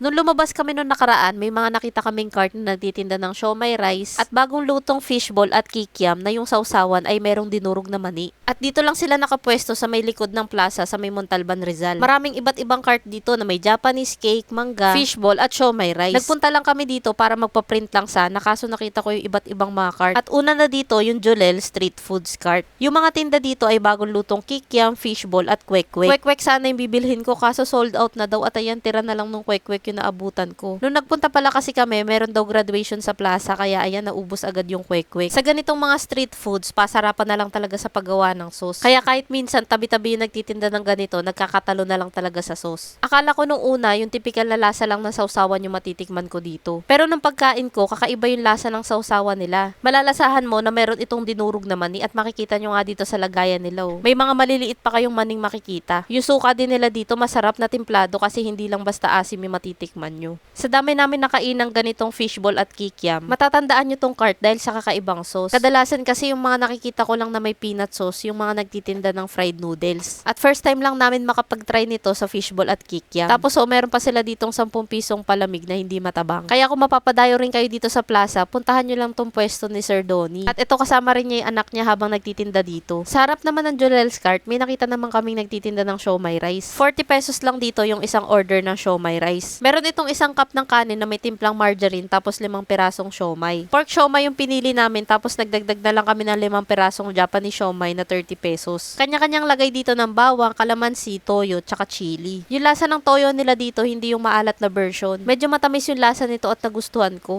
Nung lumabas kami nung nakaraan, may mga nakita kaming cart na nagtitinda ng siomay rice at bagong lutong fishball at kikiam na yung sausawan ay merong dinurog na mani. At dito lang sila nakapwesto sa may likod ng plaza sa may Montalban Rizal. Maraming iba't ibang cart dito na may Japanese cake, mangga, fishball at siomay rice. Nagpunta lang kami dito para magpa-print lang sana kaso nakita ko yung iba't ibang mga cart. At una na dito yung Jolel Street Foods cart. Yung mga tinda dito ay bagong lutong kikiam, fishball at kwek-kwek. Kwek-kwek sana yung bibilhin ko kaso sold out na daw at ayan tira na lang nung kwek-kwek yung naabutan ko. Nung nagpunta pala kasi kami, meron daw graduation sa plaza kaya ayan naubos agad yung kwek-kwek. Sa ganitong mga street foods, pasarapan na lang talaga sa paggawa ng sauce. Kaya kahit minsan tabi-tabi yung nagtitinda ng ganito, nagkakatalo na lang talaga sa sauce. Akala ko nung una, yung typical na lasa lang ng sausawan yung matitikman ko dito. Pero nung pagkain ko, kakaiba yung lasa ng sausawan nila. Malalasahan mo na meron itong dinurog na mani at makikita nyo nga dito sa lagayan nila. Oh. May mga maliliit pa kayong maning makikita. Yung suka din nila dito masarap na timplado kasi hindi lang basta asim yung matitikman nyo. Sa dami namin nakain ng ganitong fishball at kikiam, matatandaan nyo tong cart dahil sa kakaibang sauce. Kadalasan kasi yung mga nakikita ko lang na may peanut sauce, yung mga nagtitinda ng fried noodles. At first time lang namin makapag-try nito sa fishball at kikiam. Tapos oh, meron pa sila ditong 10 pisong palamig na hindi matabang. Kaya kung mapapadayo rin kayo dito sa plaza, puntahan nyo lang tong pwesto ni Sir Donnie. At ito kasama rin niya yung anak niya habang nagtitinda dito. Sa harap naman ng Jolel's cart, may nakita naman kaming nagtitinda ng siomay rice. 40 pesos lang dito yung isang order ng siomay rice. Itong isang cup ng kanin na may timplang margarine tapos limang pirasong siomay. Pork siomay yung pinili namin tapos nagdagdag na lang kami ng limang pirasong Japanese siomay na 30 pesos. Kanya-kanyang lagay dito ng bawang, kalamansi, toyo, tsaka chili. Yung lasa ng toyo nila dito hindi yung maalat na version. Medyo matamis yung lasa nito at nagustuhan ko.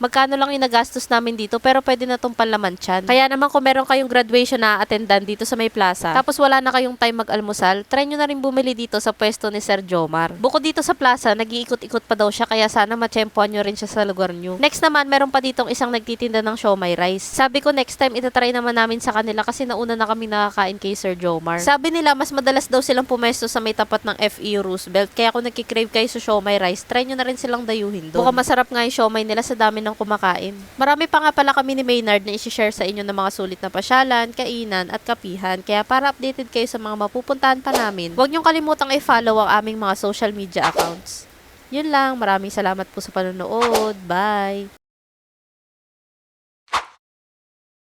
magkano lang yung nagastos namin dito pero pwede na tong panlamantian. Kaya naman kung meron kayong graduation na attendan dito sa may plaza, tapos wala na kayong time mag-almusal, try nyo na rin bumili dito sa pwesto ni Sir Jomar. Bukod dito sa plaza, nag-iikot-ikot pa daw siya kaya sana matsyempoan nyo rin siya sa lugar nyo. Next naman, meron pa ditong isang nagtitinda ng siomay rice. Sabi ko next time itatry naman namin sa kanila kasi nauna na kami nakakain kay Sir Jomar. Sabi nila mas madalas daw silang pumesto sa may tapat ng FE Roosevelt kaya kung nagkikrave kayo sa siomay rice, try nyo na rin silang dayuhin doon. Mukhang masarap nga yung siomay nila sa dami ng kumakain. Marami pa nga pala kami ni Maynard na isi-share sa inyo ng mga sulit na pasyalan, kainan at kapihan. Kaya para updated kayo sa mga mapupuntahan pa namin, huwag niyong kalimutang i-follow ang aming mga social media accounts. Yun lang, maraming salamat po sa panonood. Bye!